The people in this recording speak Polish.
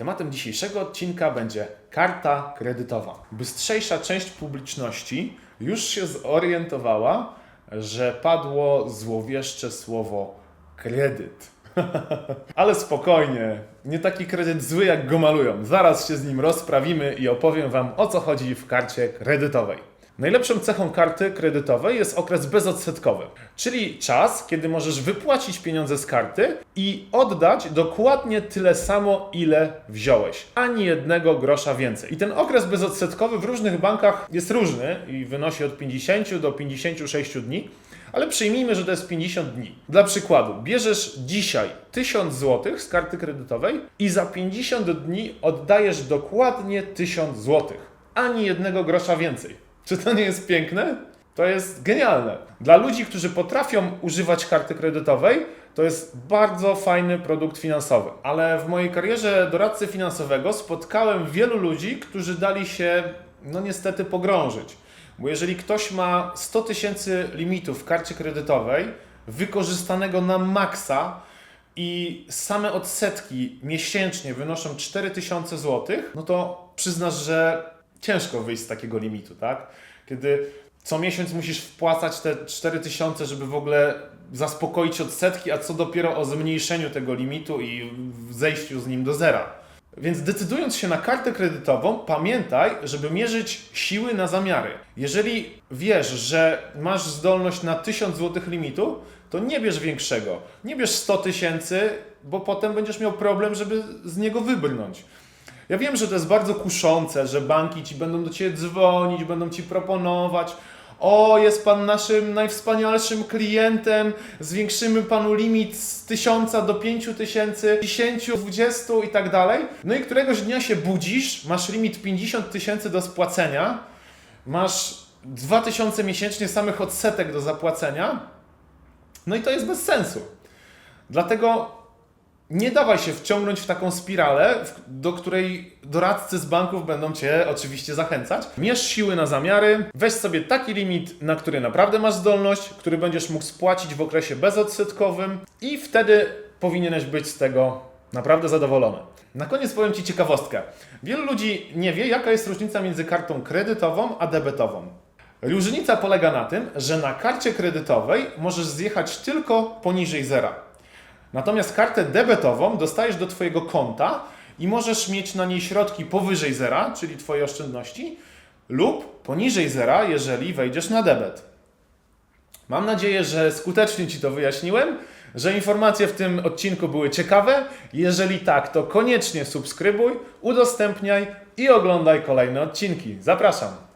Tematem dzisiejszego odcinka będzie karta kredytowa. Bystrzejsza część publiczności już się zorientowała, że padło złowieszcze słowo kredyt. Ale spokojnie, nie taki kredyt zły jak go malują. Zaraz się z nim rozprawimy i opowiem Wam o co chodzi w karcie kredytowej. Najlepszą cechą karty kredytowej jest okres bezodsetkowy, czyli czas, kiedy możesz wypłacić pieniądze z karty i oddać dokładnie tyle samo, ile wziąłeś. Ani jednego grosza więcej. I ten okres bezodsetkowy w różnych bankach jest różny i wynosi od 50 do 56 dni. Ale przyjmijmy, że to jest 50 dni. Dla przykładu, bierzesz dzisiaj 1000 zł z karty kredytowej i za 50 dni oddajesz dokładnie 1000 zł. Ani jednego grosza więcej. Czy to nie jest piękne? To jest genialne. Dla ludzi, którzy potrafią używać karty kredytowej, to jest bardzo fajny produkt finansowy. Ale w mojej karierze doradcy finansowego spotkałem wielu ludzi, którzy dali się, no niestety, pogrążyć. Bo jeżeli ktoś ma 100 tysięcy limitu w karcie kredytowej, wykorzystanego na maksa i same odsetki miesięcznie wynoszą 4000 zł, no to przyznasz, że ciężko wyjść z takiego limitu, tak? Kiedy co miesiąc musisz wpłacać te 4000, żeby w ogóle zaspokoić odsetki, a co dopiero o zmniejszeniu tego limitu i zejściu z nim do zera. Więc decydując się na kartę kredytową, pamiętaj, żeby mierzyć siły na zamiary. Jeżeli wiesz, że masz zdolność na 1000 zł limitu, to nie bierz większego. Nie bierz 100 tysięcy, bo potem będziesz miał problem, żeby z niego wybrnąć. Ja wiem, że to jest bardzo kuszące, że banki ci będą do ciebie dzwonić, będą ci proponować. O, jest pan naszym najwspanialszym klientem, zwiększymy panu limit z 1000 do 5000, 10, 20 i tak dalej. No i któregoś dnia się budzisz, masz limit 50 tysięcy do spłacenia, masz 2000 miesięcznie samych odsetek do zapłacenia, no i to jest bez sensu. Dlatego nie dawaj się wciągnąć w taką spiralę, do której doradcy z banków będą Cię oczywiście zachęcać. Mierz siły na zamiary, weź sobie taki limit, na który naprawdę masz zdolność, który będziesz mógł spłacić w okresie bezodsetkowym i wtedy powinieneś być z tego naprawdę zadowolony. Na koniec powiem Ci ciekawostkę. Wielu ludzi nie wie, jaka jest różnica między kartą kredytową a debetową. Różnica polega na tym, że na karcie kredytowej możesz zjechać tylko poniżej zera. Natomiast kartę debetową dostajesz do Twojego konta i możesz mieć na niej środki powyżej zera, czyli Twoje oszczędności, lub poniżej zera, jeżeli wejdziesz na debet. Mam nadzieję, że skutecznie Ci to wyjaśniłem, że informacje w tym odcinku były ciekawe. Jeżeli tak, to koniecznie subskrybuj, udostępniaj i oglądaj kolejne odcinki. Zapraszam.